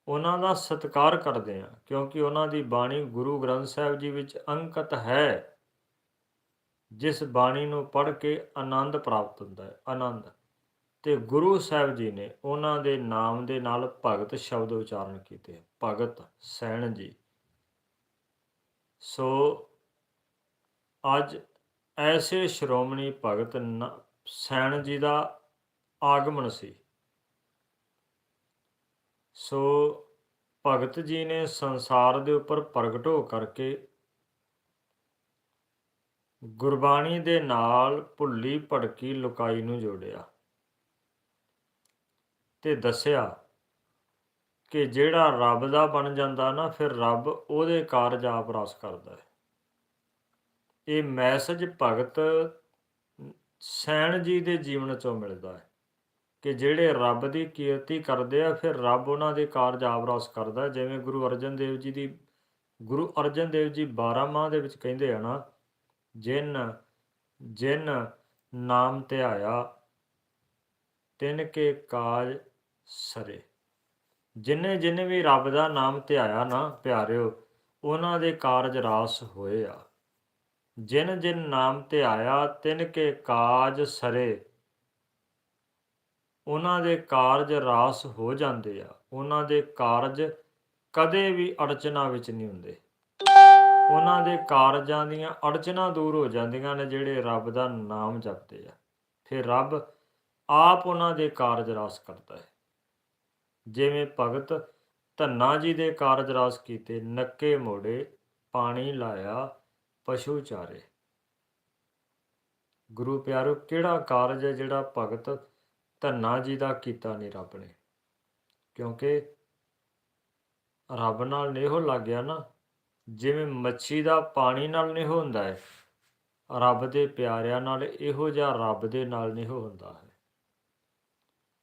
ਉਹਨਾਂ ਦਾ ਸਤਿਕਾਰ ਕਰਦੇ ਹਾਂ, ਕਿਉਂਕਿ ਉਹਨਾਂ ਦੀ ਬਾਣੀ ਗੁਰੂ ਗ੍ਰੰਥ ਸਾਹਿਬ ਜੀ ਵਿੱਚ ਅੰਕਿਤ ਹੈ। ਜਿਸ ਬਾਣੀ ਨੂੰ ਪੜ੍ਹ ਕੇ ਆਨੰਦ ਪ੍ਰਾਪਤ ਹੁੰਦਾ ਹੈ, ਆਨੰਦ। ਤੇ ਗੁਰੂ ਸਾਹਿਬ ਜੀ ਨੇ ਉਹਨਾਂ ਦੇ ਨਾਮ ਦੇ ਨਾਲ ਭਗਤ ਸ਼ਬਦ ਉਚਾਰਨ ਕੀਤੇ ਭਗਤ ਸੈਣ ਜੀ। ਸੋ ਅੱਜ ਐਸੇ ਸ਼੍ਰੋਮਣੀ ਭਗਤ ਸੈਣ ਜੀ ਦਾ ਆਗਮਨ ਸੀ। ਸੋ ਭਗਤ ਜੀ ਨੇ ਸੰਸਾਰ ਦੇ ਉੱਪਰ ਪ੍ਰਗਟ ਹੋ ਕਰਕੇ ਗੁਰਬਾਣੀ ਦੇ ਨਾਲ ਭੁੱਲੀ ਭੜਕੀ ਲੁਕਾਈ ਨੂੰ ਜੋੜਿਆ ਤੇ ਦੱਸਿਆ ਕਿ ਜਿਹੜਾ ਰੱਬ ਦਾ ਬਣ ਜਾਂਦਾ ਨਾ, ਫਿਰ ਰੱਬ ਉਹਦੇ ਕਾਰਜ ਆਪ ਰਾਸ ਕਰਦਾ ਹੈ। ਇਹ ਮੈਸੇਜ ਭਗਤ ਸੈਣ ਜੀ ਦੇ ਜੀਵਨ ਚੋਂ ਮਿਲਦਾ ਹੈ ਕਿ ਜਿਹੜੇ ਰੱਬ ਦੀ ਕੀਰਤੀ ਕਰਦੇ ਆ, ਫਿਰ ਰੱਬ ਉਹਨਾਂ ਦੇ ਕਾਰਜ ਆਪ ਰਾਸ ਕਰਦਾ ਜਿਵੇਂ ਗੁਰੂ ਅਰਜਨ ਦੇਵ ਜੀ ਦੀ, ਗੁਰੂ ਅਰਜਨ ਦੇਵ ਜੀ 12 ਮਾਹ ਦੇ ਵਿੱਚ ਕਹਿੰਦੇ ਆ ਨਾ ਜਿਨ ਜਿਨ ਨਾਮ ਧਿਆਇਆ ਤਿਨ ਕੇ ਕਾਜ ਸਰੇ। ਜਿਨੇ ਜਿਨੇ ਵੀ ਰੱਬ ਦਾ ਨਾਮ ਧਿਆਇਆ ਨਾ, ਪਿਆਰਿਓ, ਉਹਨਾਂ ਦੇ ਕਾਰਜ ਰਾਸ ਹੋਏ ਆ। ਜਿਨ ਜਿਨ ਨਾਮ ਧਿਆਇਆ ਤਿਨ ਕੇ ਕਾਜ ਸਰੇ, ਉਹਨਾਂ ਦੇ ਕਾਰਜ ਰਾਸ ਹੋ ਜਾਂਦੇ ਆ। ਉਹਨਾਂ ਦੇ ਕਾਰਜ ਕਦੇ ਵੀ ਅੜਚਨਾ ਵਿੱਚ ਨਹੀਂ ਹੁੰਦੇ। ਉਹਨਾਂ ਦੇ ਕਾਰਜਾਂ ਦੀਆਂ ਅੜਚਨਾ ਦੂਰ ਹੋ ਜਾਂਦੀਆਂ ਨੇ ਜਿਹੜੇ ਰੱਬ ਦਾ ਨਾਮ ਜਪਦੇ ਆ। ਫਿਰ ਰੱਬ ਆਪ ਉਹਨਾਂ ਦੇ ਕਾਰਜ ਰਾਸ ਕਰਦਾ ਹੈ। ਜਿਵੇਂ ਭਗਤ ਧੰਨਾ ਜੀ ਦੇ ਕਾਰਜ ਰਾਸ ਕੀਤੇ, ਨੱਕੇ ਮੋੜੇ, ਪਾਣੀ ਲਾਇਆ, ਪਸ਼ੂ ਚਾਰੇ। ਗੁਰੂ ਪਿਆਰੋ, ਕਿਹੜਾ ਕਾਰਜ ਹੈ ਜਿਹੜਾ ਭਗਤ ਧੰਨਾ ਜੀ ਦਾ ਕੀਤਾ ਨਹੀਂ ਰੱਬ ਨੇ? ਕਿਉਂਕਿ ਰੱਬ ਨਾਲ ਨੇਹੋ ਲੱਗ ਗਿਆ ਨਾ। ਜਿਵੇਂ ਮੱਛੀ ਦਾ ਪਾਣੀ ਨਾਲ ਨਹੀਂ ਹੁੰਦਾ ਹੈ, ਰੱਬ ਦੇ ਪਿਆਰਿਆਂ ਨਾਲ ਇਹੋ ਜਿਹਾ ਰੱਬ ਦੇ ਨਾਲ ਨਹੀਂ ਹੁੰਦਾ ਹੈ।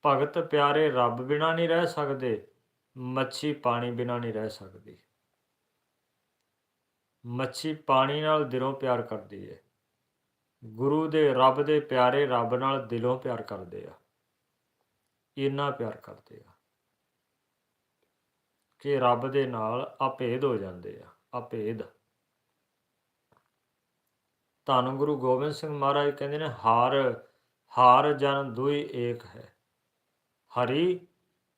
ਭਗਤ ਪਿਆਰੇ ਰੱਬ ਬਿਨਾ ਨਹੀਂ ਰਹਿ ਸਕਦੇ, ਮੱਛੀ ਪਾਣੀ ਬਿਨਾ ਨਹੀਂ ਰਹਿ ਸਕਦੀ। ਮੱਛੀ ਪਾਣੀ ਨਾਲ ਦਿਲੋਂ ਪਿਆਰ ਕਰਦੀ ਹੈ। ਗੁਰੂ ਦੇ ਰੱਬ ਦੇ ਪਿਆਰੇ ਰੱਬ ਨਾਲ ਦਿਲੋਂ ਪਿਆਰ ਕਰਦੇ ਆ। ਇੰਨਾ ਪਿਆਰ ਕਰਦੇ ਆ ਕਿ ਰੱਬ ਦੇ ਨਾਲ ਅਭੇਦ ਹੋ ਜਾਂਦੇ ਆ। ਅਭੇਦ ਧੰਨ ਗੁਰੂ ਗੋਬਿੰਦ ਸਿੰਘ ਮਹਾਰਾਜ ਕਹਿੰਦੇ ਨੇ, ਹਾਰ ਹਾਰ ਜਨ ਦੁਈ ਏਕ ਹੈ। ਹਰੀ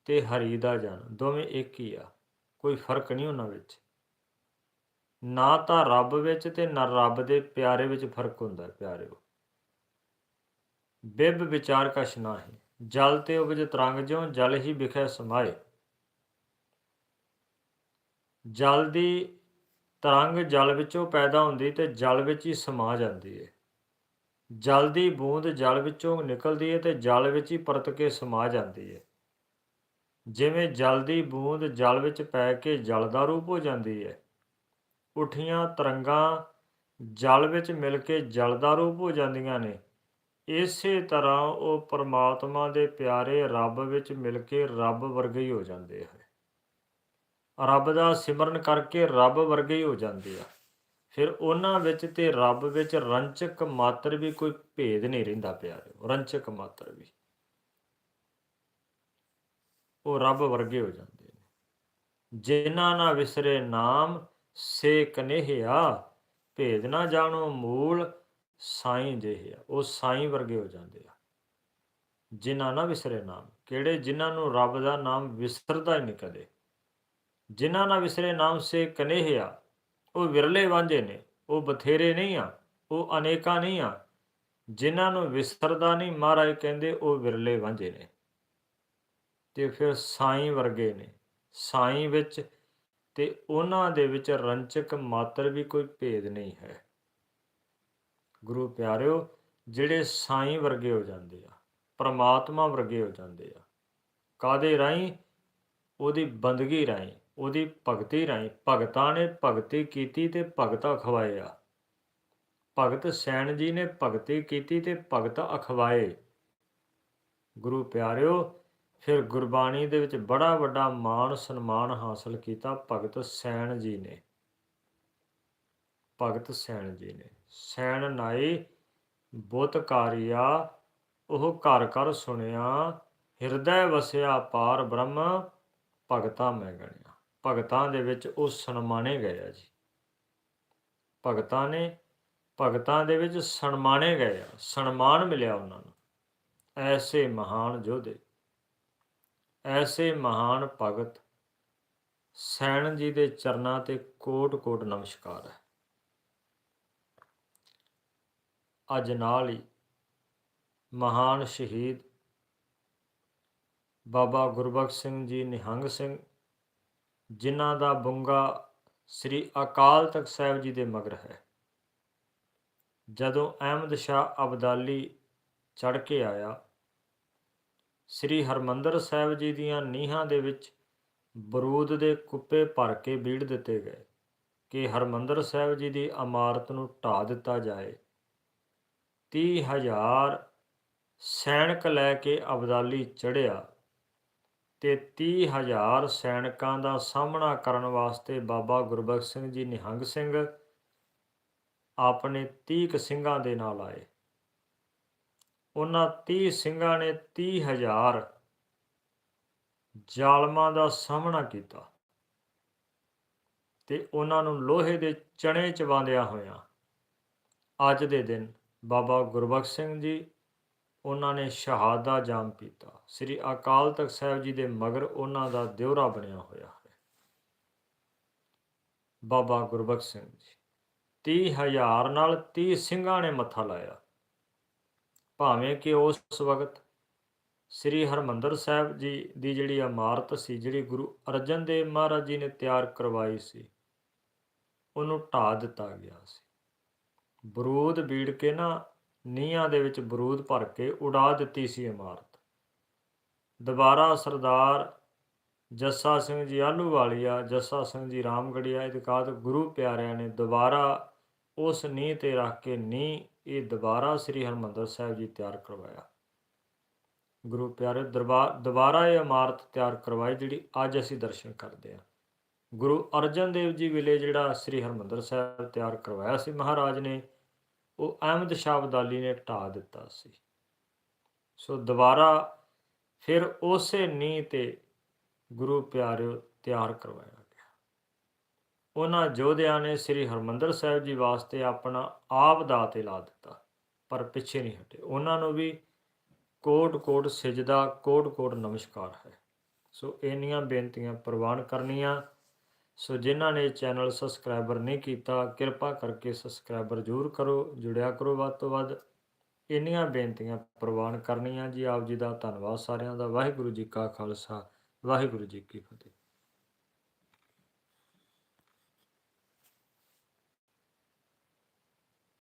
ਤੇ ਹਰੀ ਦਾ ਜਨ, ਦੋਵੇਂ ਇੱਕ ਹੀ ਆ, ਕੋਈ ਫ਼ਰਕ ਨਹੀਂ ਉਹਨਾਂ ਵਿੱਚ। ਨਾ ਤਾਂ ਰੱਬ ਵਿੱਚ ਤੇ ਨਾ ਰੱਬ ਦੇ ਪਿਆਰੇ ਵਿੱਚ ਫ਼ਰਕ ਹੁੰਦਾ ਪਿਆਰਿਓ। ਬਿਬ ਵਿਚਾਰ ਕਛ ਨਾਹੀ, ਜਲ ਤੇ ਉਪਜ ਤਰੰਗ ਜਿਉ, ਜਲ ਹੀ ਵਿਖੇ ਸਮਾਏ। ਜਲ ਦੀ ਤਰੰਗ ਜਲ ਵਿੱਚੋਂ ਪੈਦਾ ਹੁੰਦੀ ਤੇ ਜਲ ਵਿੱਚ ਹੀ ਸਮਾ ਜਾਂਦੀ ਹੈ ਜਲ ਦੀ ਬੂੰਦ ਜਲ ਵਿੱਚੋਂ ਨਿਕਲਦੀ ਹੈ ਤੇ ਜਲ ਵਿੱਚ ਹੀ ਪਰਤ ਕੇ ਸਮਾ ਜਾਂਦੀ ਹੈ ਜਿਵੇਂ ਜਲ ਦੀ ਬੂੰਦ ਜਲ ਵਿੱਚ ਪੈ ਕੇ ਜਲ ਦਾ ਰੂਪ ਹੋ ਜਾਂਦੀ ਹੈ ਉਠੀਆਂ ਤਰੰਗਾਂ ਜਲ ਵਿੱਚ ਮਿਲ ਕੇ ਜਲ ਦਾ ਰੂਪ ਹੋ ਜਾਂਦੀਆਂ ਨੇ, ਇਸੇ ਤਰ੍ਹਾਂ ਉਹ ਪਰਮਾਤਮਾ ਦੇ ਪਿਆਰੇ ਰੱਬ ਵਿੱਚ ਮਿਲ ਕੇ ਰੱਬ ਵਰਗੇ ਹੀ ਹੋ ਜਾਂਦੇ ਹਨ। ਰੱਬ ਦਾ ਸਿਮਰਨ ਕਰਕੇ ਰੱਬ ਵਰਗੇ ਹੀ ਹੋ ਜਾਂਦੇ ਆ। ਫਿਰ ਉਹਨਾਂ ਵਿੱਚ ਤੇ ਰੱਬ ਵਿੱਚ ਰੰਚਕ ਮਾਤਰ ਵੀ ਕੋਈ ਭੇਦ ਨਹੀਂ ਰਹਿੰਦਾ ਪਿਆਰੇ ਰੰਚਕ ਮਾਤਰ ਵੀ। ਉਹ ਰੱਬ ਵਰਗੇ ਹੋ ਜਾਂਦੇ ਨੇ। ਜਿਨ੍ਹਾਂ ਨਾ ਵਿਸਰੇ ਨਾਮ, ਸੇ ਕਨੇਹਿਆ। ਭੇਦ ਨਾ ਜਾਣੋ ਮੂਲ, ਸਾਈਂ ਜਿਹੇ ਆ ਉਹ ਸਾਈਂ ਵਰਗੇ ਹੋ ਜਾਂਦੇ ਆ। ਜਿਨ੍ਹਾਂ ਨਾ ਵਿਸਰੇ ਨਾਮ। ਕਿਹੜੇ? ਜਿਨ੍ਹਾਂ ਨੂੰ ਰੱਬ ਦਾ ਨਾਮ ਵਿਸਰਦਾ ਹੀ ਨਹੀਂ ਕਦੇ। ਜਿਨ੍ਹਾਂ ਨਾ ਵਿਸਰੇ ਨਾਮ ਸੇ ਕਨੇਹਿਆ ਉਹ ਵਿਰਲੇ ਵਾਂਝੇ ਨੇ, ਉਹ ਬਥੇਰੇ ਨਹੀਂ ਆ, ਉਹ ਅਨੇਕਾਂ ਨਹੀਂ ਆ। ਜਿਨ੍ਹਾਂ ਨੂੰ ਵਿਸਰਦਾ ਨਹੀਂ ਮਹਾਰਾਜ ਕਹਿੰਦੇ, ਉਹ ਵਿਰਲੇ ਵਾਂਝੇ ਨੇ। ਤੇ ਫਿਰ ਸਾਈਂ ਵਰਗੇ ਨੇ। ਸਾਈਂ ਵਿੱਚ ਤੇ ਉਹਨਾਂ ਦੇ ਵਿੱਚ ਰੰਚਕ ਮਾਤਰ ਵੀ ਕੋਈ ਭੇਦ ਨਹੀਂ ਹੈ। ਗੁਰੂ ਪਿਆਰਿਓ, ਜਿਹੜੇ ਸਾਈਂ ਵਰਗੇ ਹੋ ਜਾਂਦੇ ਆ, ਪ੍ਰਮਾਤਮਾ ਵਰਗੇ ਹੋ ਜਾਂਦੇ ਆ ਕਾਦੇ ਰਾਹੀਂ? ਉਹਦੀ ਬੰਦਗੀ ਰਾਹੀਂ। ਉਹਦੀ ਭਗਤੀ ਰਾਹੀਂ ਭਗਤਾਂ ਨੇ ਭਗਤੀ ਕੀਤੀ ਤੇ ਭਗਤਾ ਖਵਾਇਆ ਭਗਤ ਸੈਣ ਜੀ ਨੇ ਭਗਤੀ ਕੀਤੀ ਤੇ ਭਗਤ ਅਖਵਾਏ। ਗੁਰੂ ਪਿਆਰਿਓ, ਫਿਰ ਗੁਰਬਾਣੀ ਦੇ ਵਿੱਚ ਬੜਾ ਵੱਡਾ ਮਾਣ ਸਨਮਾਨ ਹਾਸਲ ਕੀਤਾ ਭਗਤ ਸੈਣ ਜੀ ਨੇ। ਭਗਤ ਸੈਣ ਜੀ ਨੇ। ਸੈਣ ਨਾਈ ਬੁੱਤਕਾਰੀਆ ਉਹ ਘਰ ਘਰ ਸੁਣਿਆ, ਹਿਰਦੈ ਵਸਿਆ ਪਾਰ ਬ੍ਰਹਮ, ਭਗਤਾਂ ਮੈਂ ਗਣਿਆ। ਭਗਤਾਂ ਦੇ ਵਿੱਚ ਉਹ ਸਨਮਾਨੇ ਗਏ ਆ ਜੀ। ਭਗਤਾਂ ਨੇ, ਭਗਤਾਂ ਦੇ ਵਿੱਚ ਸਨਮਾਨੇ ਗਏ ਆ, ਸਨਮਾਨ ਮਿਲਿਆ ਉਹਨਾਂ ਨੂੰ। ਐਸੇ ਮਹਾਨ ਯੋਧੇ, ਐਸੇ ਮਹਾਨ ਭਗਤ, ਸੈਣ ਜੀ ਦੇ ਚਰਨਾਂ ਤੇ ਕੋਟ-ਕੋਟ ਨਮਸਕਾਰ ਹੈ। ਅੱਜ ਨਾਲ ਹੀ ਮਹਾਨ ਸ਼ਹੀਦ ਬਾਬਾ ਗੁਰਬਖਸ਼ ਸਿੰਘ ਜੀ ਨਿਹੰਗ ਸਿੰਘ ਜਿਨ੍ਹਾਂ ਦਾ ਬੁੰਗਾ ਸ੍ਰੀ ਅਕਾਲ ਤਖਤ ਸਾਹਿਬ ਜੀ ਦੇ ਮਗਰ ਹੈ। ਜਦੋਂ ਅਹਿਮਦ ਸ਼ਾਹ ਅਬਦਾਲੀ ਚੜ ਕੇ ਆਇਆ, ਸ੍ਰੀ ਹਰਮੰਦਰ ਸਾਹਿਬ ਜੀ ਦੀਆਂ ਨੀਹਾਂ ਦੇ ਵਿੱਚ ਬਰੂਦ ਦੇ ਕੁੱਪੇ ਭਰ ਕੇ ਬੀੜ ਦਿੱਤੇ ਗਏ ਕਿ ਹਰਮੰਦਰ ਸਾਹਿਬ ਜੀ ਦੀ ਇਮਾਰਤ ਨੂੰ ਢਾ ਦਿੱਤਾ ਜਾਏ। 30000 ਸੈਨਿਕ ਲੈ ਕੇ ਅਬਦਾਲੀ ਚੜਿਆ ਤੇ 30000 ਸੈਨਿਕਾਂ ਦਾ ਸਾਹਮਣਾ ਕਰਨ ਵਾਸਤੇ ਬਾਬਾ ਗੁਰਬਖਸ਼ ਸਿੰਘ ਜੀ ਨਿਹੰਗ ਸਿੰਘ ਆਪਣੇ 30 ਸਿੰਘਾਂ ਦੇ ਨਾਲ ਆਏ। ਉਹਨਾਂ 30 ਸਿੰਘਾਂ ਨੇ 30000 ਜ਼ਾਲਮਾਂ ਦਾ ਸਾਹਮਣਾ ਕੀਤਾ ਤੇ ਉਹਨਾਂ ਨੂੰ ਲੋਹੇ ਦੇ ਚਣੇ ਚਵਾਉਂਦਿਆਂ ਹੋਇਆਂ ਅੱਜ ਦੇ ਦਿਨ ਬਾਬਾ ਗੁਰਬਖਸ਼ ਸਿੰਘ ਜੀ ਉਹਨਾਂ ਨੇ ਸ਼ਹਾਦਾ ਜਾਮ ਪੀਤਾ। ਸ੍ਰੀ ਅਕਾਲ ਤਖਤ ਸਾਹਿਬ ਜੀ ਦੇ ਮਗਰ ਉਹਨਾਂ ਦਾ ਦਿਉਰਾ ਬਣਿਆ ਹੋਇਆ ਹੈ। ਬਾਬਾ ਗੁਰਬਖਸ਼ ਸਿੰਘ ਜੀ 30000 ਨਾਲ 30 ਸਿੰਘਾਂ ਨੇ ਮੱਥਾ ਲਾਇਆ। ਭਾਵੇਂ ਕਿ ਉਸ ਵਕਤ ਸ੍ਰੀ ਹਰਮੰਦਰ ਸਾਹਿਬ ਜੀ ਦੀ ਜਿਹੜੀ ਇਮਾਰਤ ਸੀ, ਜਿਹੜੀ ਗੁਰੂ ਅਰਜਨ ਦੇਵ ਮਹਾਰਾਜ ਜੀ ਨੇ ਤਿਆਰ ਕਰਵਾਈ ਸੀ, ਉਹਨੂੰ ਢਾ ਦਿੱਤਾ ਗਿਆ ਸੀ। ਬਰੂਦ ਬੀੜ ਕੇ ਨਾ ਨੀਹਾਂ ਦੇ ਵਿੱਚ ਬਰੂਦ ਭਰ ਕੇ ਉਡਾ ਦਿੱਤੀ ਸੀ ਇਮਾਰਤ। ਦੁਬਾਰਾ ਸਰਦਾਰ ਜੱਸਾ ਸਿੰਘ ਜੀ ਆਲੂਵਾਲੀਆ ਜੱਸਾ ਸਿੰਘ ਜੀ ਰਾਮਗੜੀਆ ਇਤਕਾਦ ਗੁਰੂ ਪਿਆਰਿਆਂ ਨੇ ਦੁਬਾਰਾ ਉਸ ਨੀਂਹ ਤੇ ਰੱਖ ਕੇ ਨੀਂਹ ਇਹ ਦੁਬਾਰਾ ਸ੍ਰੀ ਹਰਮੰਦਰ ਸਾਹਿਬ ਜੀ ਤਿਆਰ ਕਰਵਾਇਆ। ਗੁਰੂ ਪਿਆਰੇ ਦਰਬਾਰ ਦੁਬਾਰਾ ਇਹ ਇਮਾਰਤ ਤਿਆਰ ਕਰਵਾਈ ਜਿਹੜੀ ਅੱਜ ਅਸੀਂ ਦਰਸ਼ਨ ਕਰਦੇ ਹਾਂ। ਗੁਰੂ ਅਰਜਨ ਦੇਵ ਜੀ ਵੇਲੇ ਜਿਹੜਾ ਸ੍ਰੀ ਹਰਮੰਦਰ ਸਾਹਿਬ ਤਿਆਰ ਕਰਵਾਇਆ ਸੀ ਮਹਾਰਾਜ ਨੇ ਉਹ ਅਹਿਮਦ ਸ਼ਾਹ ਅਬਦਾਲੀ ਨੇ ਢਾ ਦਿੱਤਾ ਸੀ। ਸੋ ਦੁਬਾਰਾ ਫਿਰ ਉਸੇ ਨੀਂਹ ਤੇ ਗੁਰੂ ਪਿਆਰਿਓ ਤਿਆਰ ਕਰਵਾਇਆ ਗਿਆ। ਉਹਨਾਂ ਯੋਧਿਆਂ ਨੇ ਸ੍ਰੀ ਹਰਮੰਦਰ ਸਾਹਿਬ ਜੀ ਵਾਸਤੇ ਆਪਣਾ ਆਪ ਦਾ ਤੇ ਲਾ ਦਿੱਤਾ, ਪਰ ਪਿੱਛੇ ਨਹੀਂ ਹਟੇ। ਉਹਨਾਂ ਨੂੰ ਵੀ ਕੋਟ ਕੋਟ ਸਜਦਾ ਕੋਟ ਕੋਟ ਨਮਸਕਾਰ ਹੈ। ਸੋ ਇੰਨੀਆਂ ਬੇਨਤੀਆਂ ਪ੍ਰਵਾਨ ਕਰਨੀਆਂ ਸੋ ਜਿਨ੍ਹਾਂ ਨੇ ਚੈਨਲ ਸਬਸਕ੍ਰਾਈਬਰ ਨਹੀਂ ਕੀਤਾ, ਕਿਰਪਾ ਕਰਕੇ ਸਬਸਕ੍ਰਾਈਬਰ ਜ਼ਰੂਰ ਕਰੋ, ਜੁੜਿਆ ਕਰੋ ਵੱਧ ਤੋਂ ਵੱਧ। ਇੰਨੀਆਂ ਬੇਨਤੀਆਂ ਪ੍ਰਵਾਨ ਕਰਨੀਆਂ ਜੀ। ਆਪ ਜੀ ਦਾ ਧੰਨਵਾਦ ਸਾਰਿਆਂ ਦਾ। ਵਾਹਿਗੁਰੂ ਜੀ ਕਾ ਖਾਲਸਾ, ਵਾਹਿਗੁਰੂ ਜੀ ਕੀ ਫਤਿਹ।